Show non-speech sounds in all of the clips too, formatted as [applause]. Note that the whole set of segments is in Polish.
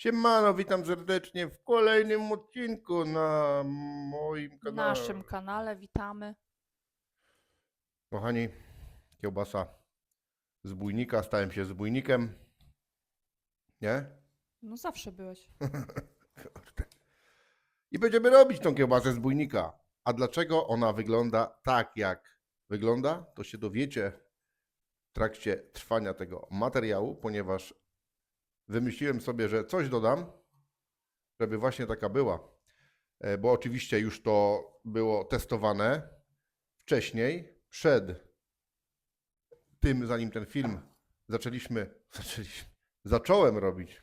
Siemano, witam serdecznie w kolejnym odcinku na moim W kanale. naszym kanale witamy. Kochani, kiełbasa z bójnika, stałem się zbójnikiem. Nie? No zawsze byłeś. [laughs] Kurde. I będziemy robić tą kiełbasę z bójnika. A dlaczego ona wygląda tak, jak wygląda, to się dowiecie w trakcie trwania tego materiału, ponieważ wymyśliłem sobie, że coś dodam, żeby właśnie taka była. E, Bo oczywiście już to było testowane wcześniej, przed tym, zanim ten film zaczęliśmy, [laughs] zaczęliśmy zacząłem robić.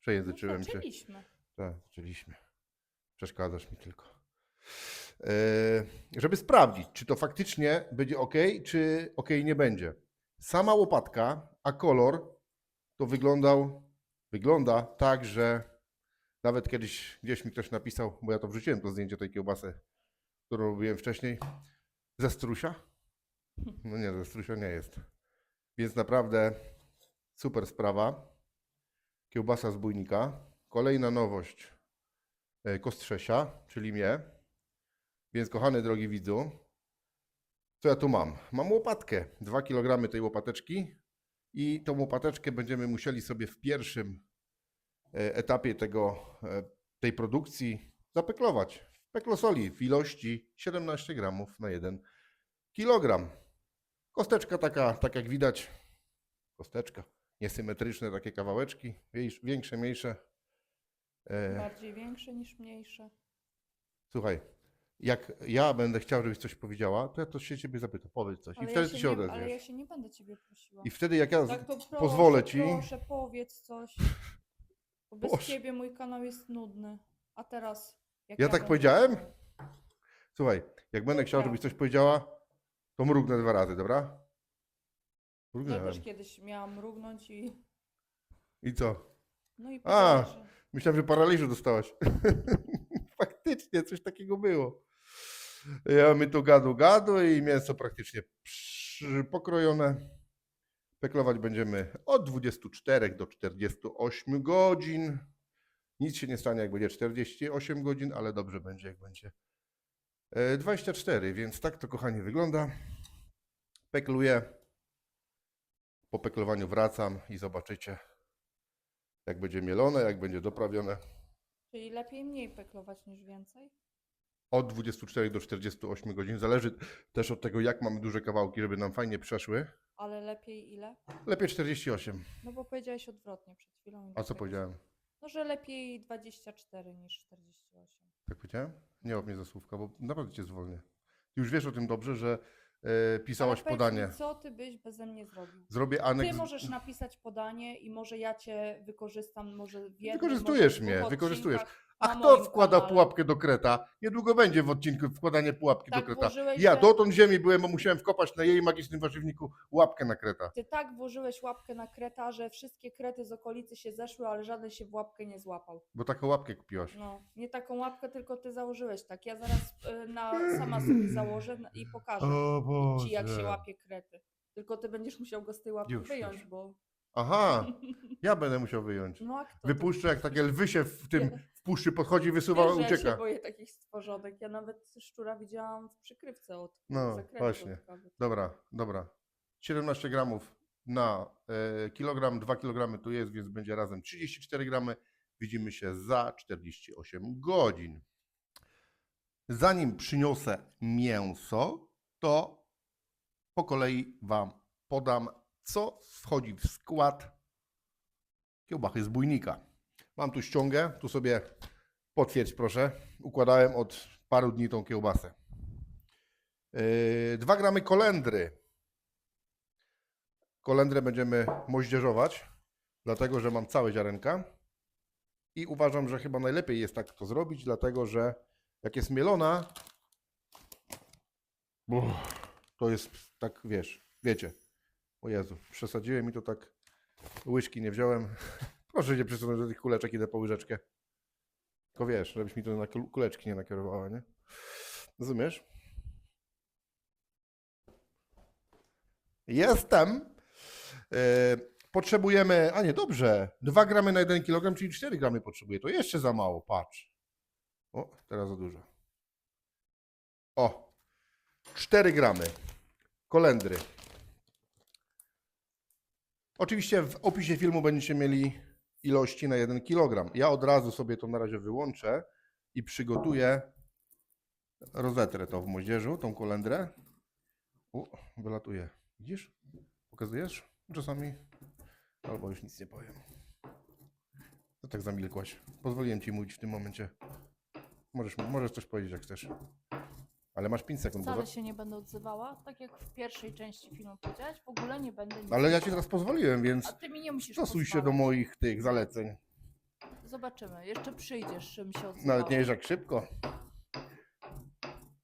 Przejęzyczyłem no, się. zaczęliśmy. Tak, zaczęliśmy. Przeszkadzasz mi tylko. E, żeby sprawdzić, czy to faktycznie będzie ok, czy ok nie będzie. Sama łopatka, a kolor to wyglądał, wygląda tak, że nawet kiedyś gdzieś mi ktoś napisał, bo ja to wrzuciłem to zdjęcie tej kiełbasy, którą robiłem wcześniej, ze strusia. No nie, ze strusia nie jest. Więc naprawdę super sprawa. Kiełbasa z bójnika. Kolejna nowość e, Kostrzesia, czyli mnie. Więc kochany drogi widzu, co ja tu mam? Mam łopatkę, 2 kg tej łopateczki i tą łopateczkę będziemy musieli sobie w pierwszym etapie tego, e, tej produkcji zapeklować. W peklosoli w ilości 17 gramów na 1 kg. Kosteczka taka, tak jak widać, kosteczka, niesymetryczne takie kawałeczki, większe, mniejsze. E, Bardziej większe niż mniejsze. Słuchaj, jak ja będę chciał, żebyś coś powiedziała, to ja to się ciebie zapytam, powiedz coś. I Ale, wtedy ja ty się nie, ale odezwiesz. ja się nie będę ciebie prosiła. I wtedy jak ja Tak proszę, pozwolę ci. proszę, powiedz coś. Bo bez Boże. ciebie mój kanał jest nudny. A teraz... jak Ja tak będę powiedziałem? Słuchaj, jak będę chciał, żebyś coś powiedziała, to mrugnę dwa razy, dobra? Ja też kiedyś miałam mrugnąć i... I co? No i A. że... Myślałem, że paraliżu dostałaś. [laughs] Faktycznie, coś takiego było. Ja my tu gadu gadu i mięso praktycznie przy- pokrojone. Peklować będziemy od 24 do 48 godzin. Nic się nie stanie, jak będzie 48 godzin, ale dobrze będzie, jak będzie e, 24, więc tak to kochanie wygląda. Pekluję. Po peklowaniu wracam i zobaczycie, jak będzie mielone, jak będzie doprawione. Czyli lepiej mniej peklować niż więcej? Od 24 do 48 godzin. Zależy też od tego, jak mamy duże kawałki, żeby nam fajnie przeszły. Ale lepiej ile? Lepiej 48. No bo powiedziałeś odwrotnie przed chwilą. A co dlatego- powiedziałem? No, że lepiej 24 niż 48. Tak powiedziałem? Nie łap mnie za słówka, bo naprawdę cię zwolnię. Ty już wiesz o tym dobrze, że e, pisałaś Ale powiedz podanie. Mi, co ty byś beze mnie zrobił? Zrobię Ty aneks. możesz napisać podanie i może ja cię wykorzystam, może w jednym, Wykorzystujesz może w mnie, wykorzystujesz. odcinkach A na kto moim wkłada kanale. pułapkę do kreta? Niedługo będzie w odcinku wkładanie pułapki Tak do kreta. włożyłeś, Ja że- dotąd ziemi byłem, bo musiałem wkopać na jej magicznym warzywniku łapkę na kreta. Ty tak włożyłeś łapkę na kreta, że wszystkie krety z okolicy się zeszły, ale żaden się w łapkę nie złapał. Bo taką łapkę kupiłaś. No, nie taką łapkę, tylko ty założyłeś tak. Ja zaraz y, na, sama sobie [clears throat] założę na- i pokażę ci, jak się łapie krety. Tylko ty będziesz musiał go z tej łapki Już, wyjąć, już. bo... Aha, [laughs] ja będę musiał wyjąć. No a kto? to- Wypuszczę, jak takie lwy się w tym [laughs] puszczy podchodzi, wysuwa, Wiesz, że Ja się ucieka. boję takich stworzonek. Ja nawet szczura widziałam w przykrywce od No, właśnie. od kawy. Dobra, dobra. 17 gramów na e, kilogram, 2 kg tu jest, więc będzie razem 34 gramy. Widzimy się za 48 godzin. Zanim przyniosę mięso, to po kolei Wam podam, co wchodzi w skład kiełbachy z bójnika. Mam tu ściągę, tu sobie potwierdź proszę. Układałem od paru dni tą kiełbasę. Yy, 2 gramy kolendry. Kolendrę będziemy moździerzować, dlatego że mam całe ziarenka. I uważam, że chyba najlepiej jest tak to zrobić, dlatego że jak jest mielona, to jest tak, wiesz, wiecie. O Jezu, przesadziłem i to tak łyżki nie wziąłem. [laughs] Proszę nie przesunąć do tych kuleczek, idę po łyżeczkę. Tylko wiesz, żebyś mi to na kul- kuleczki nie nakierowała, nie? Rozumiesz? Jestem. E, Potrzebujemy, a nie, dobrze, 2 gramy na 1 kg, czyli 4 gramy potrzebuję. To jeszcze za mało, patrz. O, teraz za dużo. O, 4 gramy kolendry. Oczywiście w opisie filmu będziecie mieli ilości na 1 kg. Ja od razu sobie to na razie wyłączę i przygotuję, rozetrę to w moździerzu, tą kolendrę. U, wylatuje. Widzisz? Pokazujesz? Czasami albo już nic nie powiem. To tak zamilkłaś. Pozwoliłem ci mówić w tym momencie. Możesz, możesz coś powiedzieć jak chcesz. Ale masz 5 sekund. Bo Wcale za... się nie będę odzywała, tak jak w pierwszej części filmu powiedziałeś, w ogóle nie będę nic Ale ja ci teraz pozwoliłem, więc A ty mi nie musisz stosuj się do pozwalać. moich tych zaleceń. Zobaczymy. Jeszcze przyjdziesz, żebym się odzywała. Nawet nie jak szybko.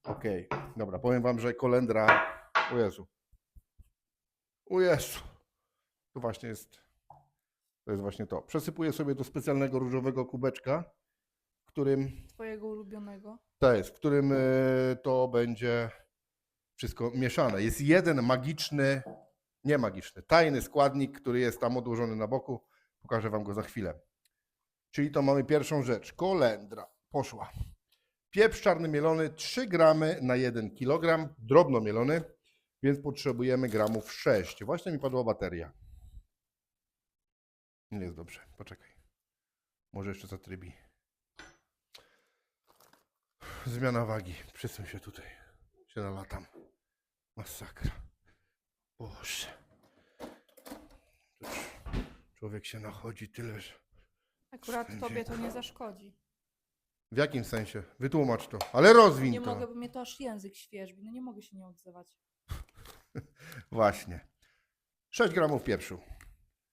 Okej, dobra, powiem wam, że kolendra. O Jezu. O Jezu. To właśnie jest. To jest właśnie to. Przesypuję sobie do specjalnego różowego kubeczka, w którym Twojego ulubionego. Jest, w którym y, to będzie wszystko mieszane. Jest jeden magiczny, nie magiczny, tajny składnik, który jest tam odłożony na boku. Pokażę Wam go za chwilę. Czyli to mamy pierwszą rzecz. Kolendra. Poszła. Pieprz czarny mielony 3 gramy na 1 kg, drobno mielony, więc potrzebujemy gramów 6. Właśnie mi padła bateria. Nie jest dobrze. Poczekaj. Może jeszcze zatrybi. Zmiana wagi. Przesuń się tutaj. Się nalatam. Masakra. Boże. Człowiek się nachodzi tyle, że... Akurat Wszędzie. tobie to nie zaszkodzi. W jakim sensie? Wytłumacz to. Ale rozwiń Nie to. mogę, bo mnie to aż język świeżbi. No nie mogę się nie odzywać. [laughs] Właśnie. 6 gramów pieprzu.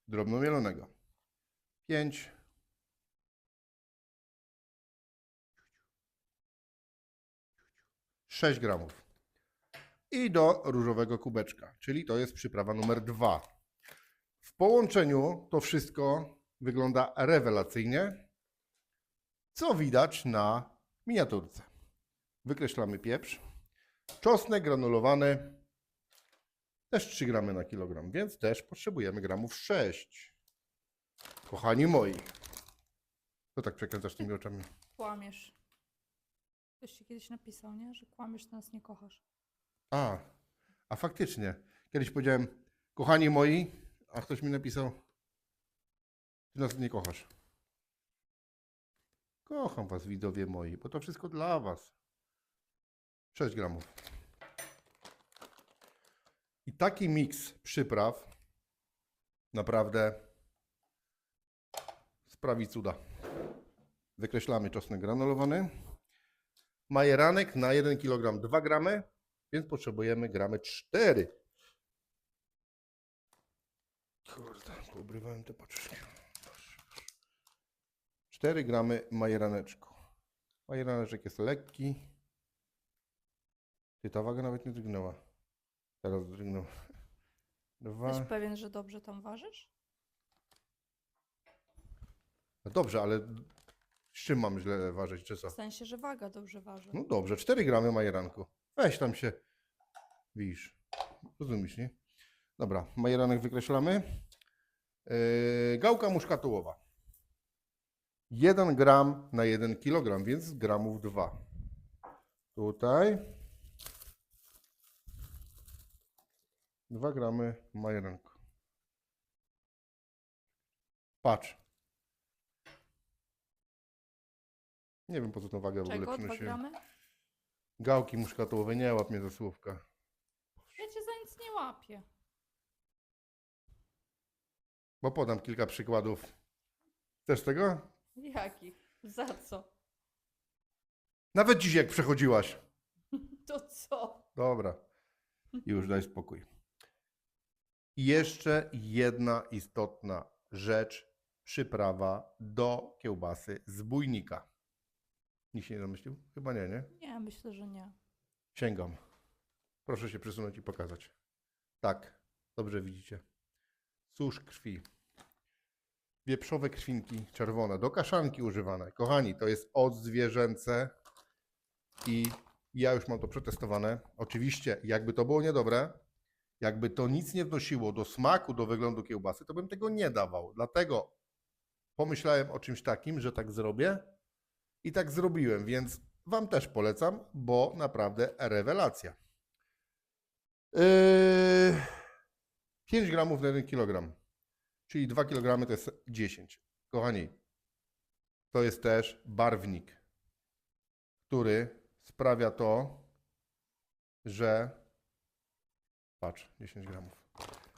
Drobno mielonego. 5. Sześć gramów. I do różowego kubeczka, czyli to jest przyprawa numer dwa. W połączeniu to wszystko wygląda rewelacyjnie, co widać na miniaturce. Wykreślamy pieprz. Czosnek granulowany też 3 gramy na kilogram, więc też potrzebujemy gramów 6. Kochani moi. Co tak przekręcasz tymi oczami? Kłamiesz. Ktoś ci kiedyś napisał, nie? Że kłamiesz, to nas nie kochasz. A, a faktycznie. Kiedyś powiedziałem, kochani moi, a ktoś mi napisał, ty nas nie kochasz. Kocham was, widowie moi, bo to wszystko dla was. 6 gramów. I taki miks przypraw naprawdę sprawi cuda. Wykreślamy czosnek granulowany. Majeranek na 1 kg 2 gramy, więc potrzebujemy gramy 4. Kurde, poobrywałem te paczuszki. 4 gramy majeraneczku. Majeraneczek jest lekki. Ty, ta waga nawet nie drgnęła. Teraz drgnął. [laughs] Dwa. Jesteś pewien, że dobrze tam ważysz? No dobrze, ale z czym mam źle ważyć, czy co? W sensie, że waga dobrze waży. No dobrze, 4 gramy majeranku. Weź tam się. Widzisz. Rozumiesz, nie? Dobra, majeranek wykreślamy. Yy, gałka muszkatołowa. 1 gram na 1 kg, więc gramów 2. Tutaj. 2 gramy majeranku. Patrz. Nie wiem po co tą wagę w ogóle? Dwa przynosiłem. gramy? Gałki muszkatołowe, nie łap mnie za słówka. Ja cię za nic nie łapię. Bo podam kilka przykładów. Chcesz tego? Jakich? Za co? Nawet dziś jak przechodziłaś. [laughs] To co? Dobra. Już daj spokój. I jeszcze jedna istotna rzecz. Przyprawa do kiełbasy z bójnika. Nikt się nie zamyślił? Chyba nie, nie? Nie, myślę, że nie. Sięgam. Proszę się przesunąć i pokazać. Tak, dobrze widzicie. Susz krwi. Wieprzowe krwinki czerwone, do kaszanki używane. Kochani, to jest odzwierzęce i ja już mam to przetestowane. Oczywiście, jakby to było niedobre, Jakby to nic nie wnosiło do smaku, do wyglądu kiełbasy, to bym tego nie dawał. Dlatego pomyślałem o czymś takim, że tak zrobię i tak zrobiłem, więc Wam też polecam, bo naprawdę rewelacja. Yy, 5 gramów na 1 kg, czyli 2 kg to jest 10. Kochani, to jest też barwnik, który sprawia to, że. Patrz, 10 gramów.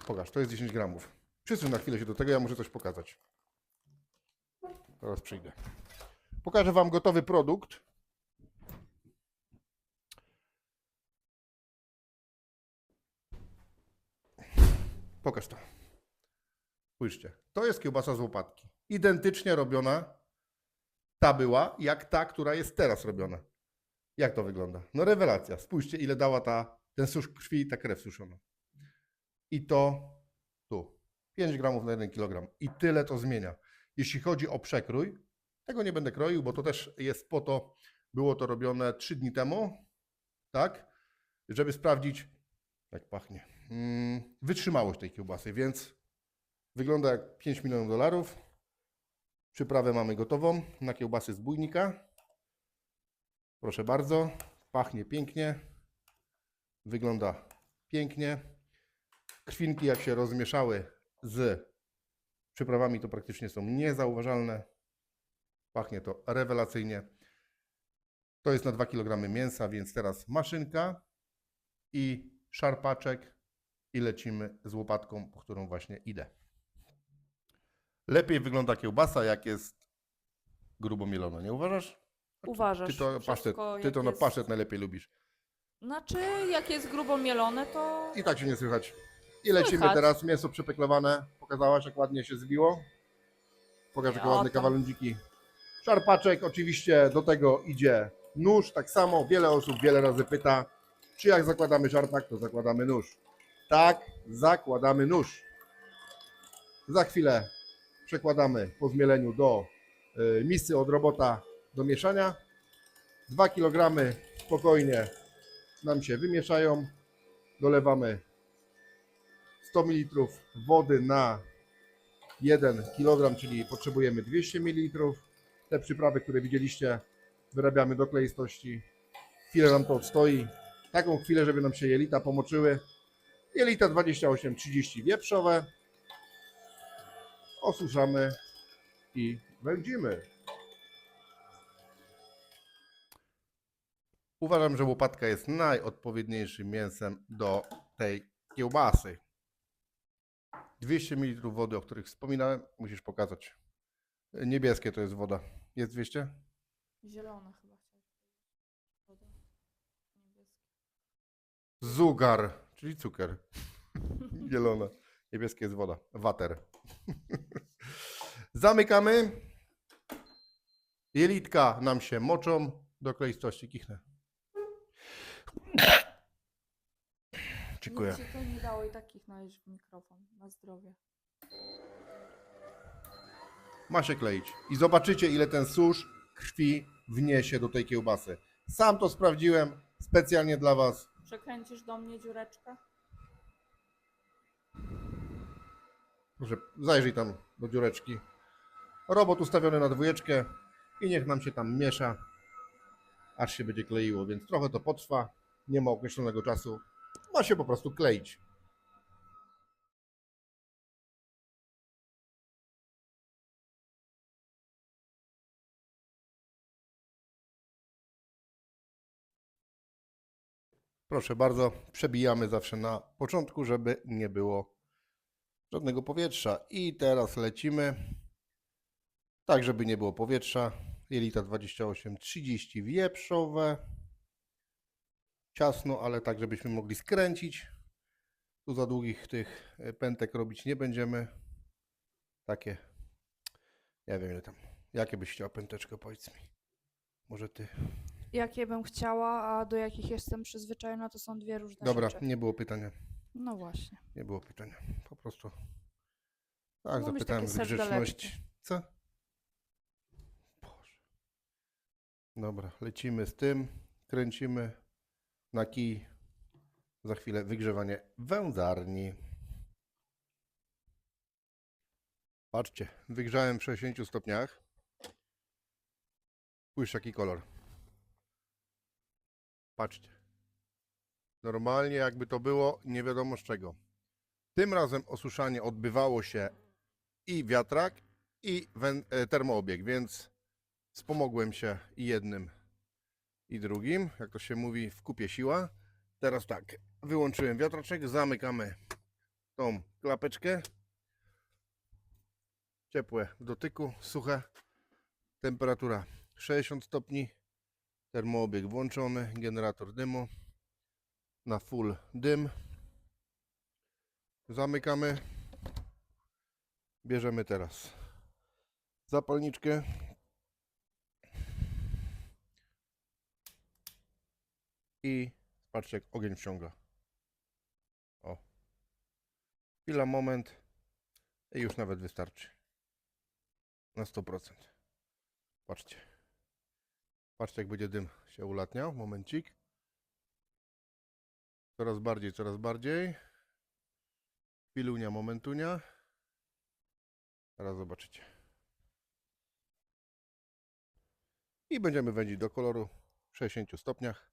Pokaż, to jest 10 gramów. Przysuń na chwilę się do tego, ja muszę coś pokazać. Teraz przyjdę. Pokażę Wam gotowy produkt. Pokaż to. Spójrzcie. To jest kiełbasa z łopatki. Identycznie robiona ta była, jak ta, która jest teraz robiona. Jak to wygląda? No rewelacja. Spójrzcie, ile dała ta, ten susz krwi i ta krew suszona. I to tu. 5 gramów na 1 kg. I tyle to zmienia. Jeśli chodzi o przekrój, tego nie będę kroił, bo to też jest po to, było to robione 3 dni temu, tak? Żeby sprawdzić, jak pachnie, mm, wytrzymałość tej kiełbasy, więc wygląda jak 5 milionów dolarów. Przyprawę mamy gotową na kiełbasy z bójnika. Proszę bardzo, pachnie pięknie, wygląda pięknie. Krwinki jak się rozmieszały z przyprawami to praktycznie są niezauważalne. Pachnie to rewelacyjnie. To jest na 2 kg mięsa, więc teraz maszynka i szarpaczek i lecimy z łopatką, po którą właśnie idę. Lepiej wygląda kiełbasa, jak jest grubo mielona, nie uważasz? Uważasz. Ty to, pasztet, ty to na jest- pasztet najlepiej lubisz. Znaczy, jak jest grubo mielone, to I tak się nie słychać. I lecimy Słychać. teraz, mięso przepeklowane. Pokazałaś, jak ładnie się zbiło. Pokaż, jakie Ja ładne tam. Szarpaczek, oczywiście do tego idzie nóż, tak samo. Wiele osób wiele razy pyta, czy jak zakładamy szarpak, to zakładamy nóż. Tak, zakładamy nóż. Za chwilę przekładamy po zmieleniu do y, misy od robota do mieszania. 2 kg spokojnie nam się wymieszają. Dolewamy 100 ml wody na 1 kg, czyli potrzebujemy 200 ml. Te przyprawy, które widzieliście, wyrabiamy do kleistości. Chwilę nam to odstoi. Taką chwilę, żeby nam się jelita pomoczyły. Jelita 28-30 wieprzowe. Osuszamy i wędzimy. Uważam, że łopatka jest najodpowiedniejszym mięsem do tej kiełbasy. 200 ml wody, o których wspominałem, musisz pokazać. Niebieskie to jest woda. Jest 200? zielone chyba chciałeś. Woda. Zugar, czyli cukier. [laughs] Zielona. Niebieskie jest woda. Water. [laughs] Zamykamy. Jelitka nam się moczą do kleistości. Kichnę. Dziękuję. Nic ci to nie dało i takich znaleźć w mikrofon. Na zdrowie. Ma się kleić. I zobaczycie, ile ten susz krwi wniesie do tej kiełbasy. Sam to sprawdziłem specjalnie dla Was. Przekręcisz do mnie dziureczkę? Proszę, zajrzyj tam do dziureczki. Robot ustawiony na dwójeczkę i niech nam się tam miesza, aż się będzie kleiło, więc trochę to potrwa, nie ma określonego czasu, ma się po prostu kleić. Proszę bardzo, przebijamy zawsze na początku, żeby nie było żadnego powietrza. I teraz lecimy. Tak, żeby nie było powietrza. Jelita 28-30 wieprzowe. Ciasno, ale tak, żebyśmy mogli skręcić. Tu za długich tych e, pętek robić nie będziemy. Takie. Ja wiem ile tam. Jakie byś chciał pęteczkę, powiedz mi. Może ty. Jakie bym chciała, a do jakich jestem przyzwyczajona, to są dwie różne Dobra, rzeczy. nie było pytania. No właśnie. Nie było pytania. Po prostu. Tak, Mogą być zapytałem takie serdelepki. grzeczności. Co? Boże. Dobra, lecimy z tym. Kręcimy na kij. Za chwilę wygrzewanie wędzarni. Patrzcie, wygrzałem w 60 stopniach. Spójrz jaki kolor. Patrzcie. Normalnie jakby to było nie wiadomo z czego. Tym razem osuszanie odbywało się i wiatrak, i e, termoobieg, więc wspomogłem się i jednym, i drugim. Jak to się mówi, w kupie siła. Teraz tak, wyłączyłem wiatraczek, zamykamy tą klapeczkę. Ciepłe w dotyku, suche. Temperatura 60 stopni. Termoobieg włączony, generator dymu na full dym. Zamykamy. Bierzemy teraz zapalniczkę. I patrzcie jak ogień wciąga. O. Chwila, moment. I już nawet wystarczy. Na 100%. Patrzcie. Patrzcie jak będzie dym się ulatniał. Momencik. Coraz bardziej, coraz bardziej. Chwilunia, momentunia. Teraz zobaczycie. I będziemy wędzić do koloru w 60 stopniach.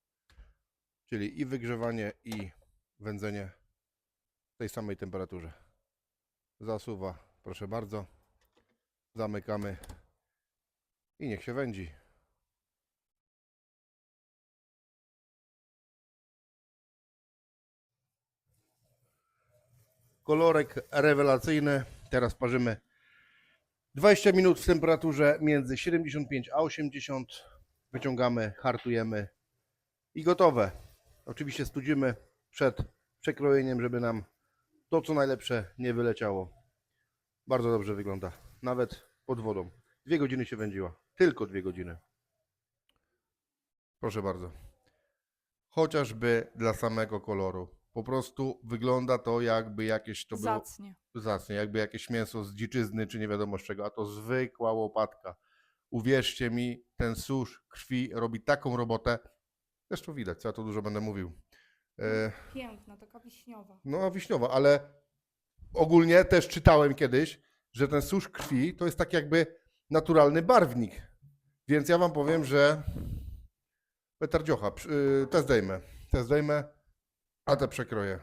Czyli i wygrzewanie, i wędzenie w tej samej temperaturze. Zasuwa, proszę bardzo. Zamykamy i niech się wędzi. Kolorek rewelacyjny. Teraz parzymy 20 minut w temperaturze między 75 a 80. Wyciągamy, hartujemy i gotowe. Oczywiście studzimy przed przekrojeniem, żeby nam to co najlepsze nie wyleciało. Bardzo dobrze wygląda. Nawet pod wodą. Dwie godziny się wędziła. Tylko dwie godziny. Proszę bardzo. Chociażby dla samego koloru. Po prostu wygląda to jakby jakieś to było Zacnie. zacnie, jakby jakieś mięso z dziczyzny, czy nie wiadomo z czego, a to zwykła łopatka. Uwierzcie mi, ten susz krwi robi taką robotę. Zresztą widać, co ja tu dużo będę mówił. E, Piękna, taka wiśniowa. no, wiśniowa, ale ogólnie też czytałem kiedyś, że ten susz krwi to jest tak jakby naturalny barwnik. Więc ja wam powiem, że petardziocha, przy- y, te zdejmę, te zdejmę, a te przekroję.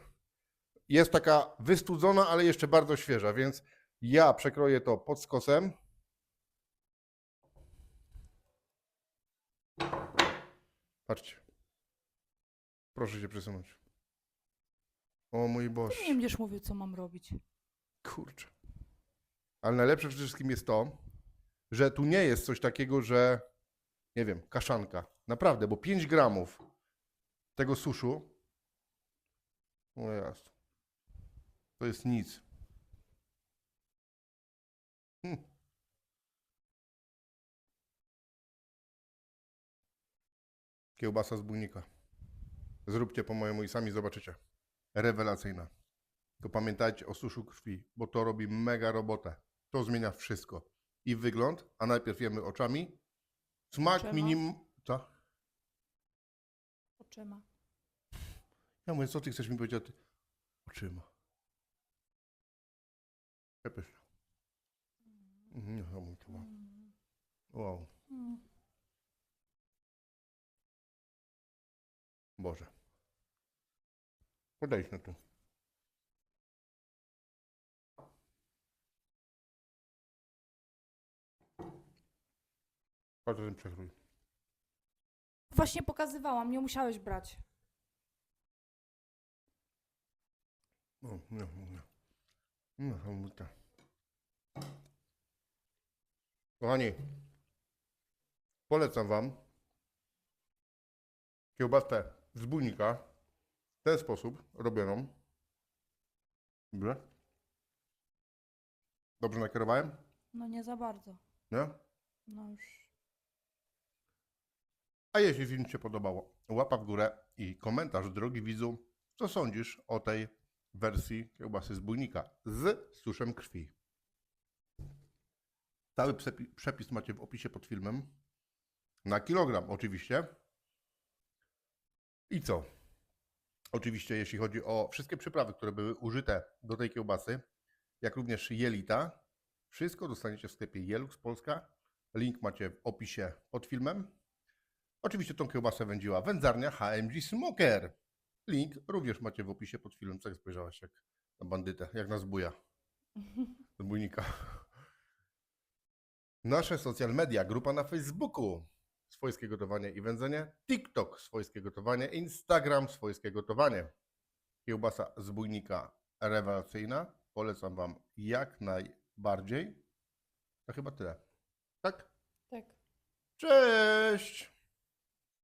Jest taka wystudzona, ale jeszcze bardzo świeża, więc ja przekroję to pod skosem. Patrzcie. Proszę się przesunąć. O mój Boże. Nie będziesz mówił, co mam robić. Kurczę. Ale najlepsze przede wszystkim jest to, że tu nie jest coś takiego, że nie wiem, kaszanka. Naprawdę, bo 5 gramów tego suszu o jasne. To jest nic. Hm. Kiełbasa z bujnika. Zróbcie po mojemu i sami zobaczycie. Rewelacyjna. To pamiętajcie o suszu krwi, bo to robi mega robotę. To zmienia wszystko. I wygląd, a najpierw jemy oczami. Smak Oczyma? minimum. Co? Oczyma. Ja mówię, co ty chcesz mi powiedzieć o ty? Oczyma. Przepyszne. Mhm, to wow. Boże. Podejdź na to. Patrz, ten przekrój. Właśnie pokazywałam, nie musiałeś brać. O, nie, nie. Niesamowite. Kochani, polecam Wam kiełbasę z bujnika w ten sposób robioną. Dobrze? Dobrze nakierowałem? No nie za bardzo. Nie? No już. A jeśli film Ci się podobało, łapa w górę i komentarz, drogi widzu, co sądzisz o tej wersji kiełbasy z z suszem krwi. Cały przepi- przepis macie w opisie pod filmem. Na kilogram oczywiście. I co? Oczywiście, jeśli chodzi o wszystkie przyprawy, które były użyte do tej kiełbasy, jak również jelita, wszystko dostaniecie w sklepie Jelux Polska. Link macie w opisie pod filmem. Oczywiście tą kiełbasę wędziła wędzarnia HMG Smoker. Link również macie w opisie pod filmem. Co jak spojrzałaś jak na bandytę, jak na zbuja, [laughs] zbójnika. Nasze social media, grupa na Facebooku, swojskie gotowanie i wędzenie, TikTok, swojskie gotowanie, Instagram, swojskie gotowanie. Kiełbasa zbójnika rewelacyjna. Polecam Wam jak najbardziej. To chyba tyle. Tak? Tak. Cześć!